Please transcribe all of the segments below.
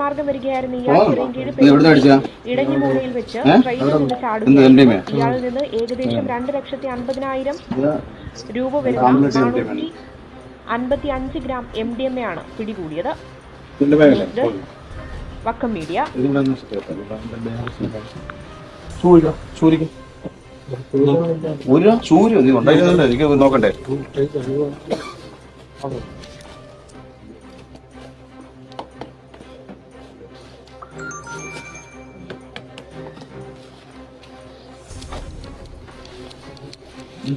മാർഗം വരികയായിരുന്ന ഇയാൾ? ഇടഞ്ഞിമൂലയിൽ വെച്ച്? ട്രെയിനിൽ നിന്ന് ചാടുകയായിരുന്നു ഇയാളിൽ നിന്ന് ഏകദേശം രണ്ട് ലക്ഷത്തി അൻപതിനായിരം രൂപ വരുന്ന നാനൂറ്റി അൻപത്തി അഞ്ച് gram M D M A ആണ് പിടികൂടിയത്. വക്കം മീഡിയ. ഒരു ചൂര് നീ ഉണ്ടായിരുന്നല്ലോ എനിക്ക് നോക്കണ്ടേ? 네?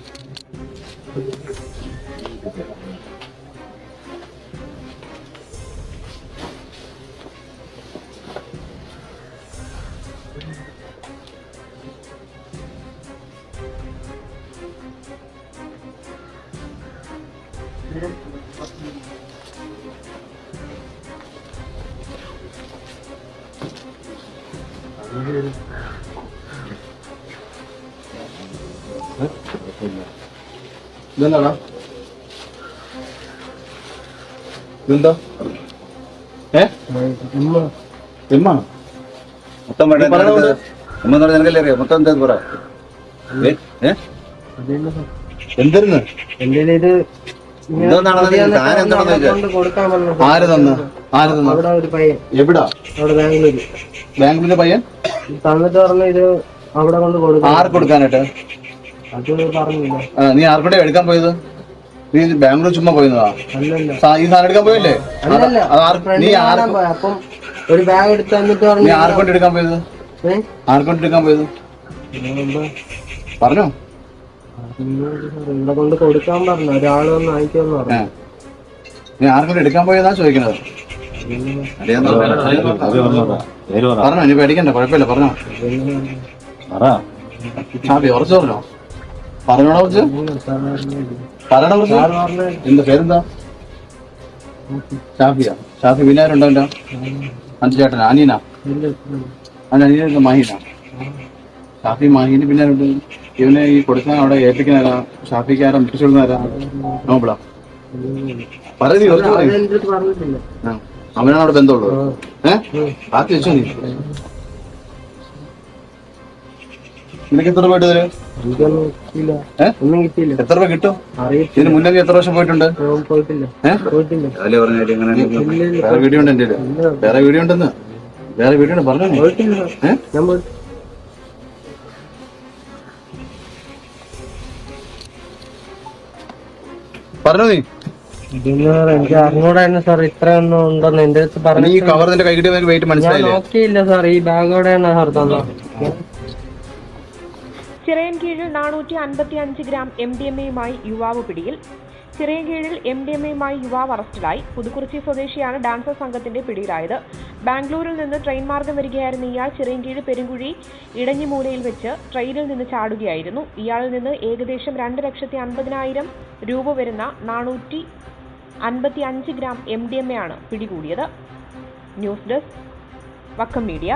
ഇതെന്താടാ? ഇതെന്താ? ഏ? എമ്മാണോ? മൊത്തം വേണ്ട പറയണ പോലെ- നമ്മൾ നിനക്കല്ലേ അറിയാം? മൊത്തം എന്താ പറ? ഏ? എന്തിരുന്ന്? എന്റെ ഇത് ആര് തന്ന്? ആര് തന്ന്? അവിടെ ഒരു പയ്യൻ. എവിടാ? അവിടെ ബാംഗ്ലൂര്. പയ്യൻ? തന്നിട്ട് പറഞ്ഞു ഇത് അവിടെ കൊണ്ട് കൊടുക്കാം ആർക്ക് കൊടുക്കാനായിട്ട്? നീ ആർക്കൂടെ എടുക്കാൻ പോയത്? നീ ബാംഗ്ലൂർ ചുമ്മാ പോയതാ? സാ- ഈ സാധനം എടുക്കാൻ പോയില്ലേ? നീ ഒരു ബാഗ് എടുത്ത് നീ ആർക്കൊണ്ട് എടുക്കാൻ പോയത്? ഏ? ആർക്കൊണ്ട് എടുക്കാൻ പോയത്? പറഞ്ഞോ. ഇവിടെ കൊണ്ട് കൊടുക്കാൻ പറഞ്ഞു. ഒരാൾ വന്ന് അയക്കുമെന്ന്. പറഞ്ഞു. നീ ആർക്കൊണ്ട് എടുക്കാൻ പോയതാ ചോദിക്കണത്? പറഞ്ഞോ നീ പേടിക്കണ്ട കുഴപ്പമില്ല പറഞ്ഞോ. ഉറച്ചു പറഞ്ഞോ? പറഞ്ഞോടാ കുറച്ച് പറയണ കുറച്ച് എന്താ പേരെന്താ? ഷാഫിയ. ഷാഫി വിനാരുണ്ടല്ലോ ആരുണ്ടോ എന്റെ അഞ്ചു ചേട്ടനാ അനീന അനീന മാഹീന? ഷാഫി മാഹീന് പിന്നാരുണ്ട്? ഇവനെ ഈ കൊടുക്കാൻ അവിടെ ഏൽപ്പിക്കുന്നതാരാ? ഷാഫിക്ക് ആരാ? മുട്ടിച്ചു കൊടുക്കുന്നതാരാ? നോബിളാ. പറയുന്നത് കുറച്ച് പറയും അതെന്റെ അടുത്ത് പറഞ്ഞിട്ടില്ല ആ. അവനാണ് അവിടെ ബന്ധമുള്ളത് ഏഹ് വെച്ചോ നിനക്ക് എത്ര രൂപ ഏ? ഒന്നും കിട്ടിയില്ല. എത്ര രൂപ കിട്ടും? ഇതിന് മുന്നേ എത്ര വർഷം പോയിട്ടുണ്ട്? ഞാൻ പോയിട്ടില്ല. പോയിട്ടില്ല. രാവിലെ പറഞ്ഞ കാര്യം എങ്ങനെ ഇല്ല ഇല്ല. വേറെ വീഡിയോ ഉണ്ട് എന്റെ വേറെ വീഡിയോ ഉണ്ടെന്ന്. വേറെ വീഡിയോ ഉണ്ട് പറഞ്ഞോ പറഞ്ഞു നീ. എനിക്ക് അറിഞ്ഞൂടായിരുന്നു സാർ. ഇത്രയൊന്നും ഉണ്ടെന്ന്. എന്റെ അടുത്ത് പറഞ്ഞു ഈ കവർ നിന്റെ കൈ കിട്ടിയ വെയിറ്റ് മനസ്സിലായില്ല? നോക്കിയില്ല സാർ. ഈ ബാഗോടെയാണ് സാർ തന്നത്? ചിറയൻകീഴിൽ നാനൂറ്റി അൻപത്തി അഞ്ച് ഗ്രാം എം ഡി എം എയുമായി യുവാവ് പിടിയിൽ. ചിറയൻകീഴിൽ എം ഡി എം എയുമായി യുവാവ് അറസ്റ്റിലായി. പുതുക്കുറിച്ചി സ്വദേശിയാണ് ഡാൻസർ സംഘത്തിന്റെ പിടിയിലായത്. ബാംഗ്ലൂരിൽ നിന്ന് ട്രെയിൻ മാർഗം വരികയായിരുന്ന ഇയാൾ ചിറയൻകീഴ് പെരുങ്കുഴി ഇടഞ്ഞിമൂലയിൽ വെച്ച് ട്രെയിനിൽ നിന്ന് ചാടുകയായിരുന്നു. ഇയാളിൽ നിന്ന് ഏകദേശം രണ്ട് ലക്ഷത്തി അൻപതിനായിരം രൂപ വരുന്ന നാനൂറ്റി അൻപത്തി അഞ്ച് gram M D M A ആണ് പിടികൂടിയത്. News desk Vakkam media.